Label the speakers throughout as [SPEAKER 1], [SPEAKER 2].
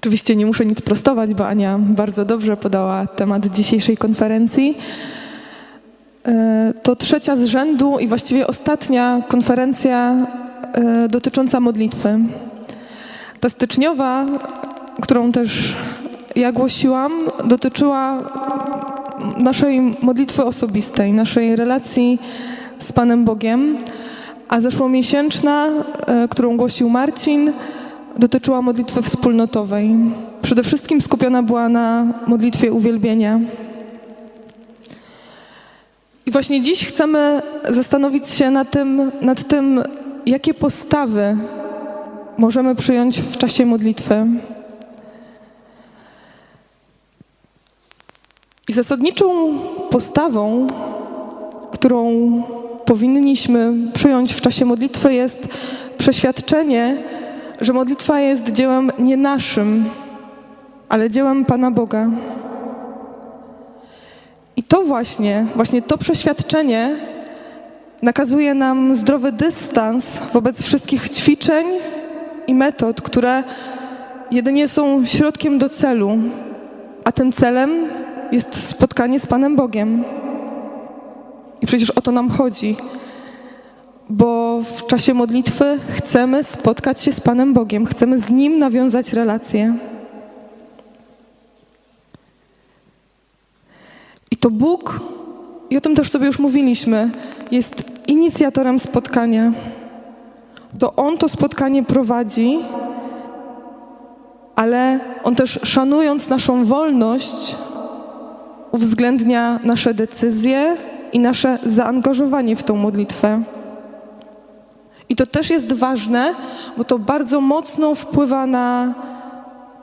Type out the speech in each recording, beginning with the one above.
[SPEAKER 1] Oczywiście nie muszę nic prostować, bo Ania bardzo dobrze podała temat dzisiejszej konferencji. E, To trzecia z rzędu i właściwie ostatnia konferencja e, dotycząca modlitwy. Ta styczniowa, którą też ja głosiłam, dotyczyła naszej modlitwy osobistej, naszej relacji z Panem Bogiem, a zeszłomiesięczna, e, którą głosił Marcin, dotyczyła modlitwy wspólnotowej. Przede wszystkim skupiona była na modlitwie uwielbienia. I właśnie dziś chcemy zastanowić się nad tym, nad tym jakie postawy możemy przyjąć w czasie modlitwy. I zasadniczą postawą, którą powinniśmy przyjąć w czasie modlitwy, jest przeświadczenie, że modlitwa jest dziełem nie naszym, ale dziełem Pana Boga. I to właśnie, właśnie to przeświadczenie nakazuje nam zdrowy dystans wobec wszystkich ćwiczeń i metod, które jedynie są środkiem do celu, a tym celem jest spotkanie z Panem Bogiem. I przecież o to nam chodzi, bo w czasie modlitwy chcemy spotkać się z Panem Bogiem, chcemy z Nim nawiązać relacje. I to Bóg, i o tym też sobie już mówiliśmy, jest inicjatorem spotkania. To On to spotkanie prowadzi, ale On też szanując naszą wolność, uwzględnia nasze decyzje i nasze zaangażowanie w tą modlitwę. I to też jest ważne, bo to bardzo mocno wpływa na,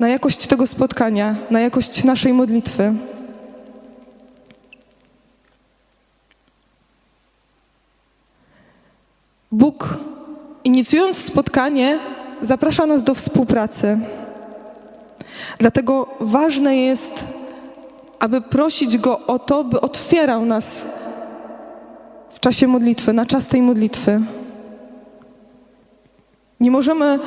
[SPEAKER 1] na jakość tego spotkania, na jakość naszej modlitwy. Bóg, inicjując spotkanie, zaprasza nas do współpracy. Dlatego ważne jest, aby prosić Go o to, by otwierał nas w czasie modlitwy, na czas tej modlitwy. Nie możemy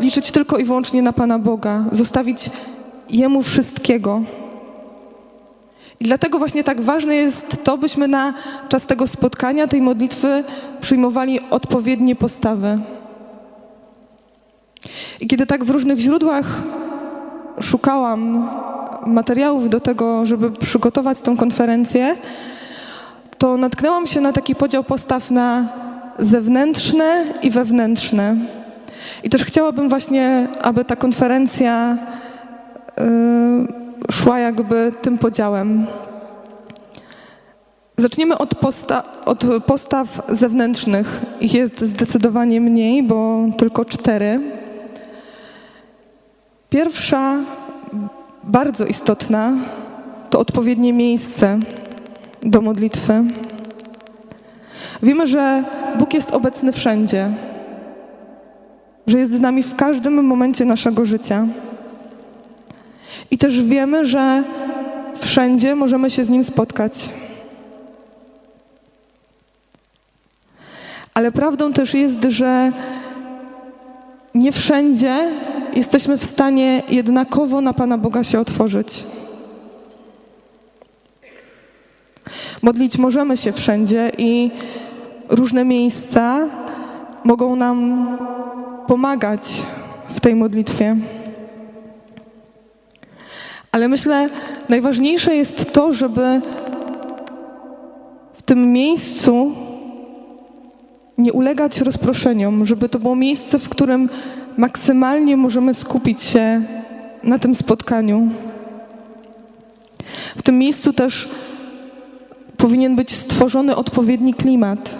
[SPEAKER 1] liczyć tylko i wyłącznie na Pana Boga, zostawić Jemu wszystkiego. I dlatego właśnie tak ważne jest to, byśmy na czas tego spotkania, tej modlitwy przyjmowali odpowiednie postawy. I kiedy tak w różnych źródłach szukałam materiałów do tego, żeby przygotować tą konferencję, to natknęłam się na taki podział postaw na zewnętrzne i wewnętrzne. I też chciałabym właśnie, aby ta konferencja y, szła jakby tym podziałem. Zaczniemy od, posta od postaw zewnętrznych. Ich jest zdecydowanie mniej, bo tylko cztery. Pierwsza, bardzo istotna, to odpowiednie miejsce do modlitwy. Wiemy, że Bóg jest obecny wszędzie, że jest z nami w każdym momencie naszego życia. I też wiemy, że wszędzie możemy się z Nim spotkać. Ale prawdą też jest, że nie wszędzie jesteśmy w stanie jednakowo na Pana Boga się otworzyć. Modlić możemy się wszędzie i różne miejsca mogą nam pomagać w tej modlitwie. Ale myślę, najważniejsze jest to, żeby w tym miejscu nie ulegać rozproszeniom, żeby to było miejsce, w którym maksymalnie możemy skupić się na tym spotkaniu. W tym miejscu też powinien być stworzony odpowiedni klimat.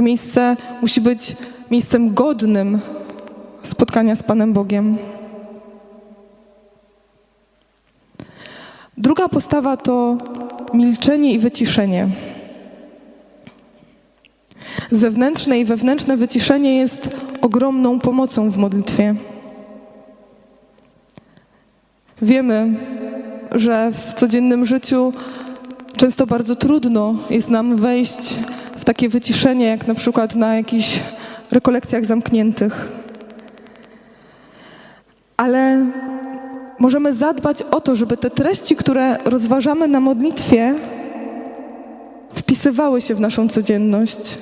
[SPEAKER 1] To miejsce musi być miejscem godnym spotkania z Panem Bogiem. Druga postawa to milczenie i wyciszenie. Zewnętrzne i wewnętrzne wyciszenie jest ogromną pomocą w modlitwie. Wiemy, że w codziennym życiu często bardzo trudno jest nam wejść w takie wyciszenie, jak na przykład na jakichś rekolekcjach zamkniętych. ale możemy zadbać o to, żeby te treści, które rozważamy na modlitwie, wpisywały się w naszą codzienność,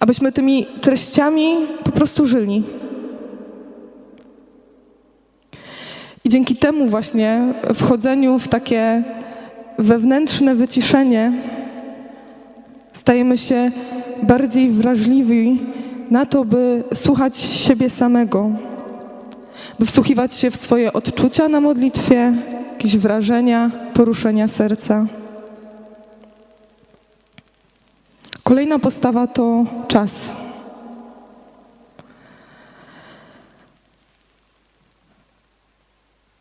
[SPEAKER 1] abyśmy tymi treściami po prostu żyli. I dzięki temu właśnie wchodzeniu w takie wewnętrzne wyciszenie stajemy się bardziej wrażliwi na to, by słuchać siebie samego, by wsłuchiwać się w swoje odczucia na modlitwie, jakieś wrażenia, poruszenia serca. Kolejna postawa to czas.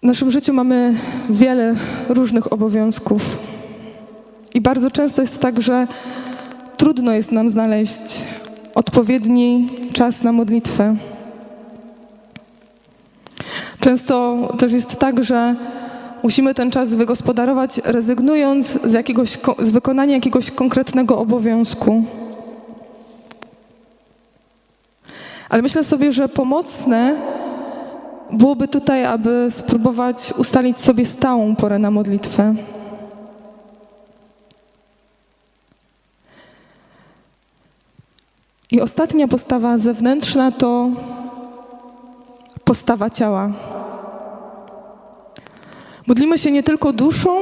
[SPEAKER 1] W naszym życiu mamy wiele różnych obowiązków. I bardzo często jest tak, że trudno jest nam znaleźć odpowiedni czas na modlitwę. Często też jest tak, że musimy ten czas wygospodarować, rezygnując z, jakiegoś, z wykonania jakiegoś konkretnego obowiązku. Ale myślę sobie, że pomocne byłoby tutaj, aby spróbować ustalić sobie stałą porę na modlitwę. I ostatnia postawa zewnętrzna to postawa ciała. Modlimy się nie tylko duszą,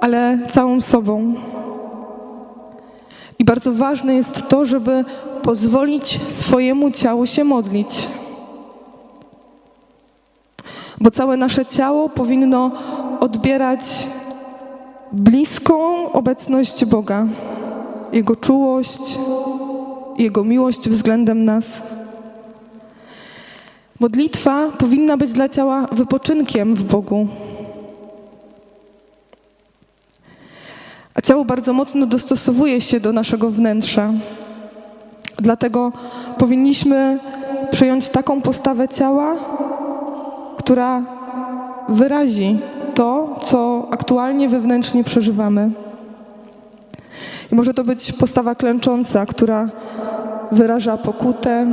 [SPEAKER 1] ale całą sobą. I bardzo ważne jest to, żeby pozwolić swojemu ciału się modlić. Bo całe nasze ciało powinno odbierać bliską obecność Boga, Jego czułość, Jego miłość względem nas. Modlitwa powinna być dla ciała wypoczynkiem w Bogu. A ciało bardzo mocno dostosowuje się do naszego wnętrza. Dlatego powinniśmy przyjąć taką postawę ciała, która wyrazi to, co aktualnie wewnętrznie przeżywamy. I może to być postawa klęcząca, która wyraża pokutę,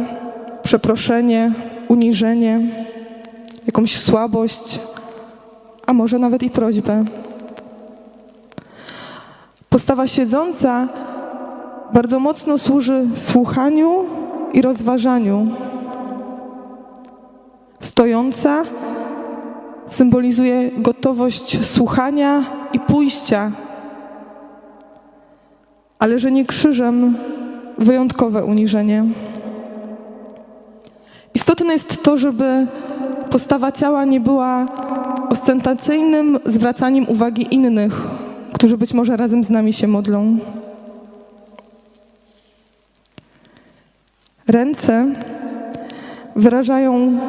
[SPEAKER 1] przeproszenie, uniżenie, jakąś słabość, a może nawet i prośbę. Postawa siedząca bardzo mocno służy słuchaniu i rozważaniu. Stojąca symbolizuje gotowość słuchania i pójścia, ale że nie krzyżem wyjątkowe uniżenie. Istotne jest to, żeby postawa ciała nie była ostentacyjnym zwracaniem uwagi innych, którzy być może razem z nami się modlą. Ręce wyrażają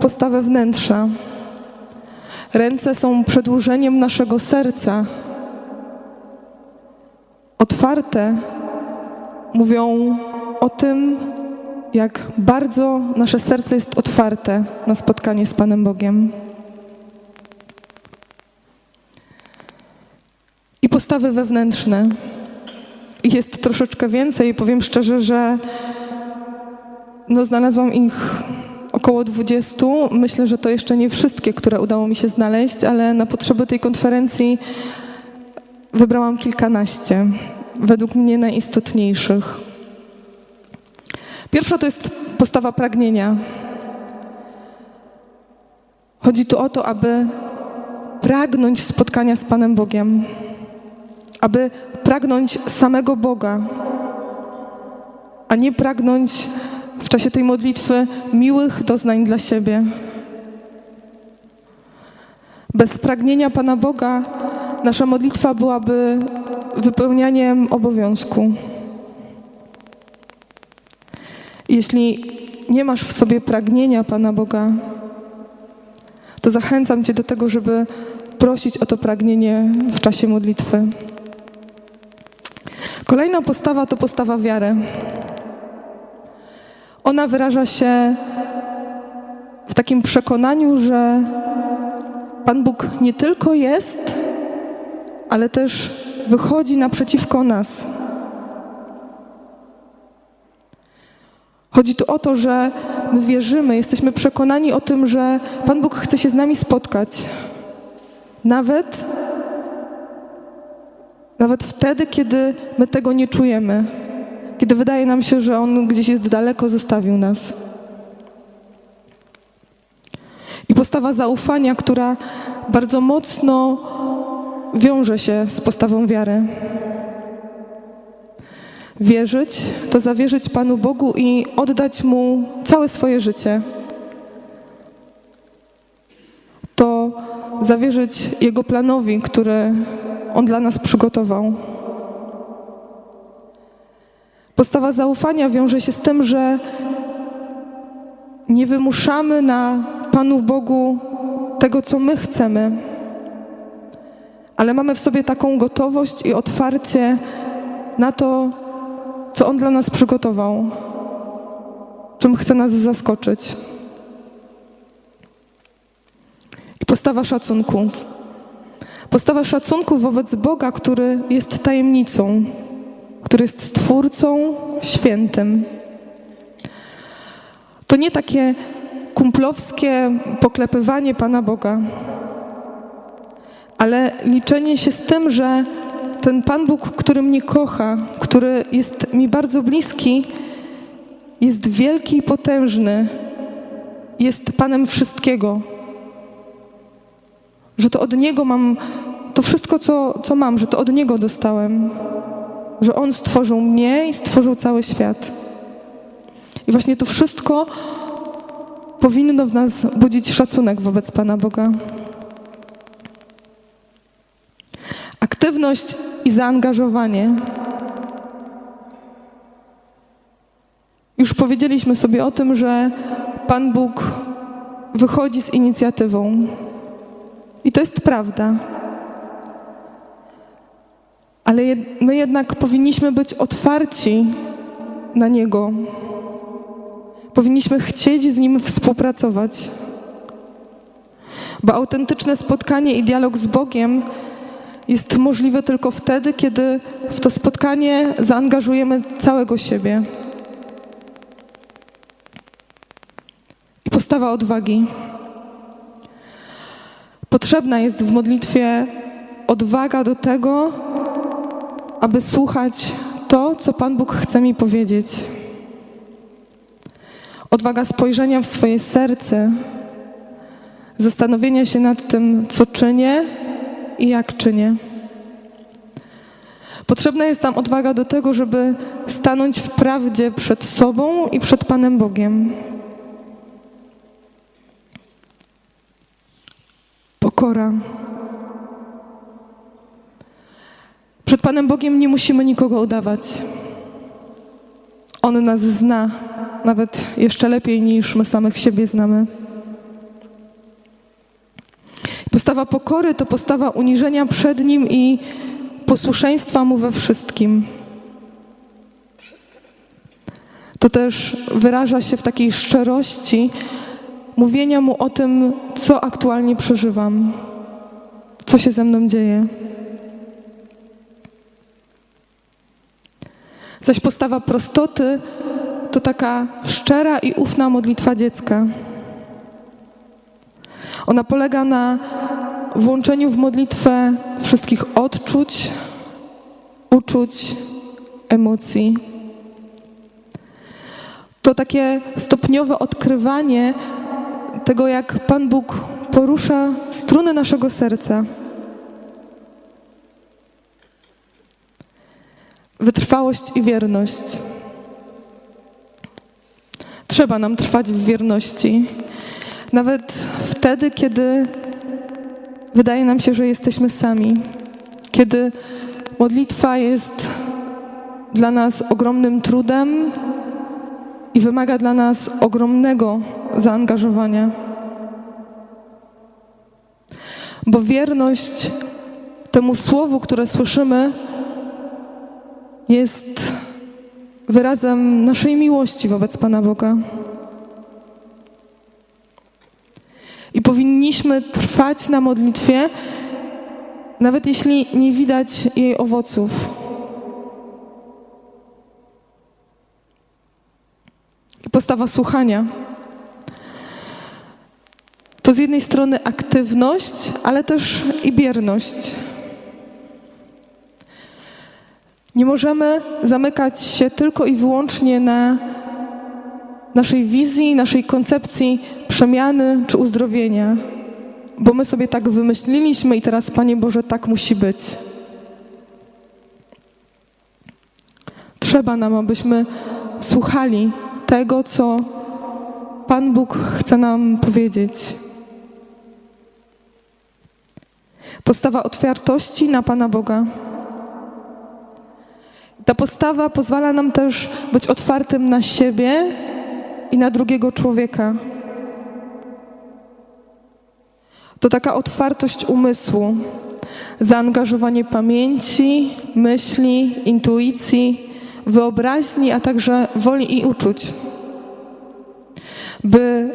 [SPEAKER 1] postawę wnętrza. Ręce są przedłużeniem naszego serca. Otwarte mówią o tym, jak bardzo nasze serce jest otwarte na spotkanie z Panem Bogiem. I postawy wewnętrzne. Ich jest troszeczkę więcej. Powiem szczerze, że no, znalazłam ich około 20. Myślę, że to jeszcze nie wszystkie, które udało mi się znaleźć, ale na potrzeby tej konferencji wybrałam kilkanaście, według mnie najistotniejszych. Pierwsza to jest postawa pragnienia. Chodzi tu o to, aby pragnąć spotkania z Panem Bogiem, aby pragnąć samego Boga, a nie pragnąć w czasie tej modlitwy miłych doznań dla siebie. Bez pragnienia Pana Boga nasza modlitwa byłaby wypełnianiem obowiązku. Jeśli nie masz w sobie pragnienia Pana Boga, to zachęcam Cię do tego, żeby prosić o to pragnienie w czasie modlitwy. Kolejna postawa to postawa wiary. Ona wyraża się w takim przekonaniu, że Pan Bóg nie tylko jest, ale też wychodzi naprzeciwko nas. Chodzi tu o to, że my wierzymy, jesteśmy przekonani o tym, że Pan Bóg chce się z nami spotkać. Nawet, nawet wtedy, kiedy my tego nie czujemy, kiedy wydaje nam się, że On gdzieś jest daleko, zostawił nas. I postawa zaufania, która bardzo mocno wiąże się z postawą wiary. Wierzyć to zawierzyć Panu Bogu i oddać Mu całe swoje życie. To zawierzyć Jego planowi, który On dla nas przygotował. Postawa zaufania wiąże się z tym, że nie wymuszamy na Panu Bogu tego, co my chcemy, ale mamy w sobie taką gotowość i otwarcie na to, co On dla nas przygotował, czym chce nas zaskoczyć. I postawa szacunku. Postawa szacunku wobec Boga, który jest tajemnicą, który jest Stwórcą świętym. To nie takie kumplowskie poklepywanie Pana Boga, ale liczenie się z tym, że ten Pan Bóg, który mnie kocha, który jest mi bardzo bliski, jest wielki i potężny, jest Panem wszystkiego. Że to od Niego mam to wszystko, co, co mam, że to od Niego dostałem. Że On stworzył mnie i stworzył cały świat. I właśnie to wszystko powinno w nas budzić szacunek wobec Pana Boga. Aktywność i zaangażowanie. Już powiedzieliśmy sobie o tym, że Pan Bóg wychodzi z inicjatywą. I to jest prawda. Ale my jednak powinniśmy być otwarci na Niego. Powinniśmy chcieć z Nim współpracować. Bo autentyczne spotkanie i dialog z Bogiem jest możliwe tylko wtedy, kiedy w to spotkanie zaangażujemy całego siebie. I postawa odwagi. Potrzebna jest w modlitwie odwaga do tego, aby słuchać to, co Pan Bóg chce mi powiedzieć. Odwaga spojrzenia w swoje serce, zastanowienia się nad tym, co czynię i jak czynię. Potrzebna jest nam odwaga do tego, żeby stanąć w prawdzie przed sobą i przed Panem Bogiem. Pokora. Przed Panem Bogiem nie musimy nikogo udawać. On nas zna, nawet jeszcze lepiej niż my samych siebie znamy. Postawa pokory to postawa uniżenia przed Nim i posłuszeństwa Mu we wszystkim. To też wyraża się w takiej szczerości mówienia Mu o tym, co aktualnie przeżywam, co się ze mną dzieje. Zaś postawa prostoty to taka szczera i ufna modlitwa dziecka. Ona polega na włączeniu w modlitwę wszystkich odczuć, uczuć, emocji. To takie stopniowe odkrywanie tego, jak Pan Bóg porusza struny naszego serca. Wytrwałość i wierność. Trzeba nam trwać w wierności. Nawet wtedy, kiedy wydaje nam się, że jesteśmy sami, kiedy modlitwa jest dla nas ogromnym trudem i wymaga dla nas ogromnego zaangażowania. Bo wierność temu słowu, które słyszymy, jest wyrazem naszej miłości wobec Pana Boga. I powinniśmy trwać na modlitwie, nawet jeśli nie widać jej owoców. I postawa słuchania. to z jednej strony aktywność, ale też i bierność. Nie możemy zamykać się tylko i wyłącznie na naszej wizji, naszej koncepcji przemiany czy uzdrowienia, bo my sobie tak wymyśliliśmy i teraz, Panie Boże, tak musi być. Trzeba nam, abyśmy słuchali tego, co Pan Bóg chce nam powiedzieć. Postawa otwartości na Pana Boga. Ta postawa pozwala nam też być otwartym na siebie i na drugiego człowieka. To taka otwartość umysłu, zaangażowanie pamięci, myśli, intuicji, wyobraźni, a także woli i uczuć. By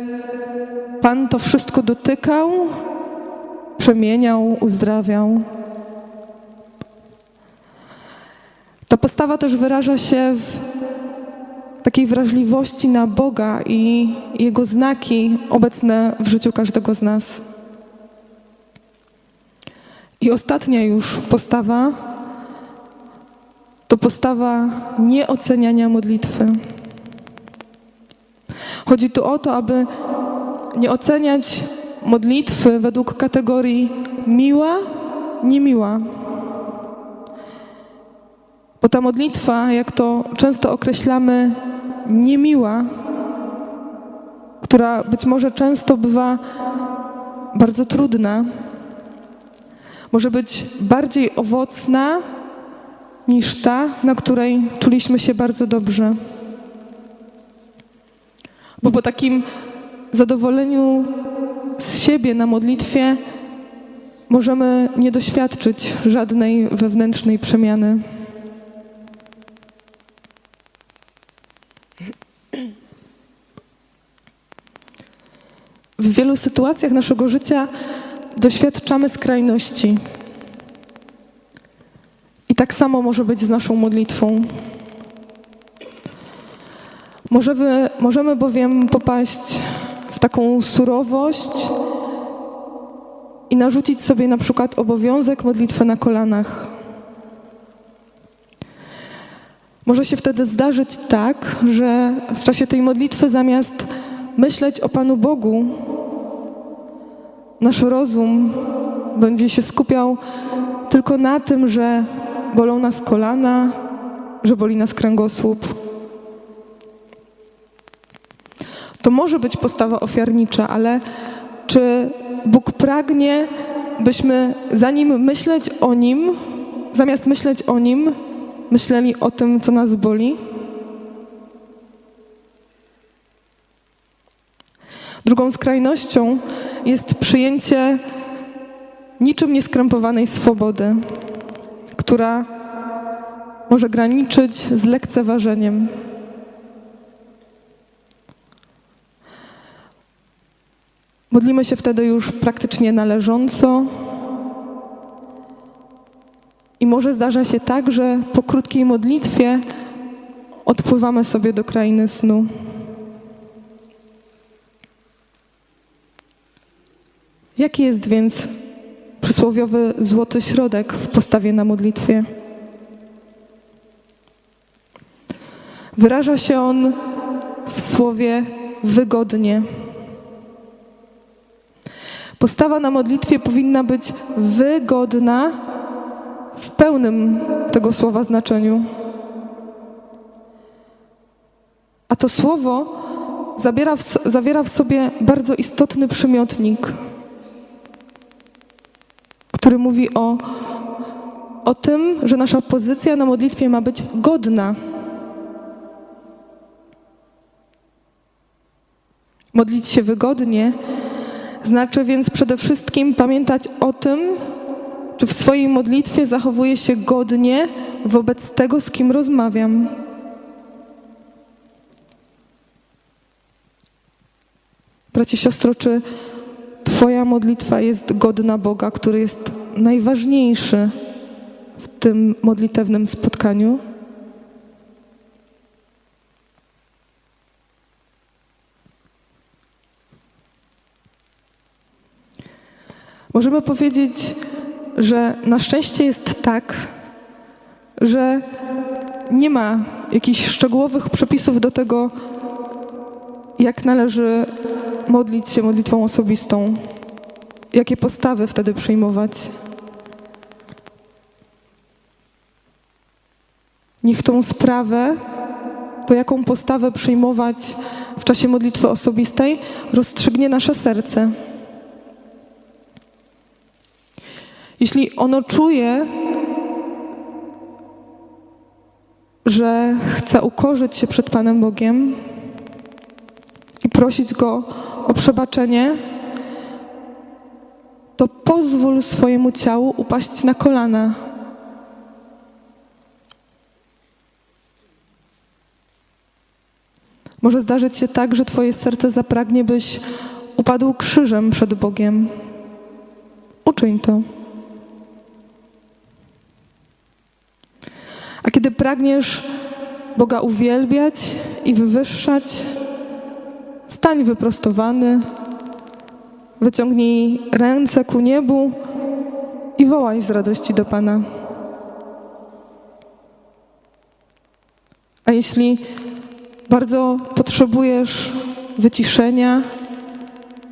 [SPEAKER 1] Pan to wszystko dotykał, przemieniał, uzdrawiał. Ta postawa też wyraża się w takiej wrażliwości na Boga i Jego znaki obecne w życiu każdego z nas. I ostatnia już postawa to postawa nieoceniania modlitwy. Chodzi tu o to, aby nie oceniać modlitwy według kategorii miła, niemiła. Bo ta modlitwa, jak to często określamy, niemiła, która być może często bywa bardzo trudna, może być bardziej owocna niż ta, na której czuliśmy się bardzo dobrze. Bo po takim zadowoleniu z siebie na modlitwie możemy nie doświadczyć żadnej wewnętrznej przemiany. W wielu sytuacjach naszego życia doświadczamy skrajności. I tak samo może być z naszą modlitwą. Możemy, możemy bowiem popaść w taką surowość i narzucić sobie na przykład obowiązek modlitwy na kolanach. Może się wtedy zdarzyć tak, że w czasie tej modlitwy zamiast myśleć o Panu Bogu, nasz rozum będzie się skupiał tylko na tym, że bolą nas kolana, że boli nas kręgosłup. To może być postawa ofiarnicza, ale czy Bóg pragnie, byśmy zanim myśleć o Nim, zamiast myśleć o Nim, myśleli o tym, co nas boli? Drugą skrajnością jest przyjęcie niczym nieskrępowanej swobody, która może graniczyć z lekceważeniem. Modlimy się wtedy już praktycznie należąco. I może zdarza się tak, że po krótkiej modlitwie odpływamy sobie do krainy snu. Jaki jest więc przysłowiowy złoty środek w postawie na modlitwie? Wyraża się on w słowie wygodnie. Postawa na modlitwie powinna być wygodna w pełnym tego słowa znaczeniu. A to słowo zabiera w, zawiera w sobie bardzo istotny przymiotnik, który mówi o, o tym, że nasza pozycja na modlitwie ma być godna. Modlić się wygodnie znaczy więc przede wszystkim pamiętać o tym, czy w swojej modlitwie zachowuję się godnie wobec tego, z kim rozmawiam. Bracie, siostro, czy Twoja modlitwa jest godna Boga, który jest najważniejszy w tym modlitewnym spotkaniu? Możemy powiedzieć, że na szczęście jest tak, że nie ma jakichś szczegółowych przepisów do tego, jak należy modlić się modlitwą osobistą, jakie postawy wtedy przyjmować. Niech tą sprawę, to jaką postawę przyjmować w czasie modlitwy osobistej, rozstrzygnie nasze serce. Jeśli ono czuje, że chce ukorzyć się przed Panem Bogiem prosić Go o przebaczenie, to pozwól swojemu ciału upaść na kolana. Może zdarzyć się tak, że Twoje serce zapragnie, byś upadł krzyżem przed Bogiem. Uczyń to. A kiedy pragniesz Boga uwielbiać i wywyższać, stań wyprostowany, wyciągnij ręce ku niebu i wołaj z radości do Pana. A jeśli bardzo potrzebujesz wyciszenia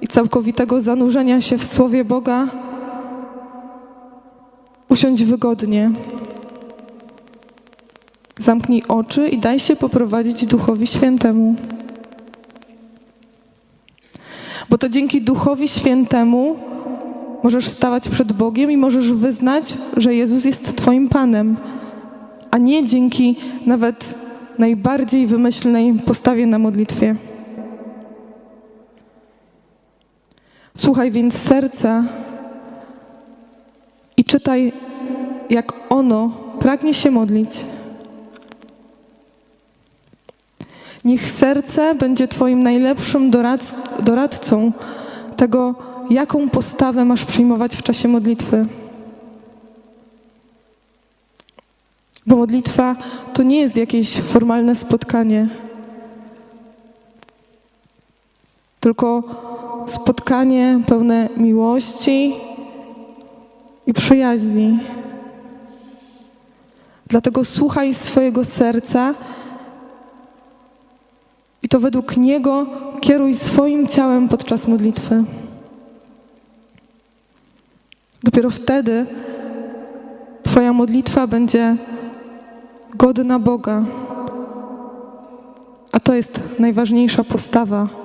[SPEAKER 1] i całkowitego zanurzenia się w Słowie Boga, usiądź wygodnie. Zamknij oczy i daj się poprowadzić Duchowi Świętemu. Bo to dzięki Duchowi Świętemu możesz stawać przed Bogiem i możesz wyznać, że Jezus jest Twoim Panem, a nie dzięki nawet najbardziej wymyślnej postawie na modlitwie. Słuchaj więc serca i czytaj, jak ono pragnie się modlić. Niech serce będzie Twoim najlepszym doradc- doradcą tego, jaką postawę masz przyjmować w czasie modlitwy. Bo modlitwa to nie jest jakieś formalne spotkanie, tylko spotkanie pełne miłości i przyjaźni. Dlatego słuchaj swojego serca to według niego kieruj swoim ciałem podczas modlitwy. Dopiero wtedy Twoja modlitwa będzie godna Boga. A to jest najważniejsza postawa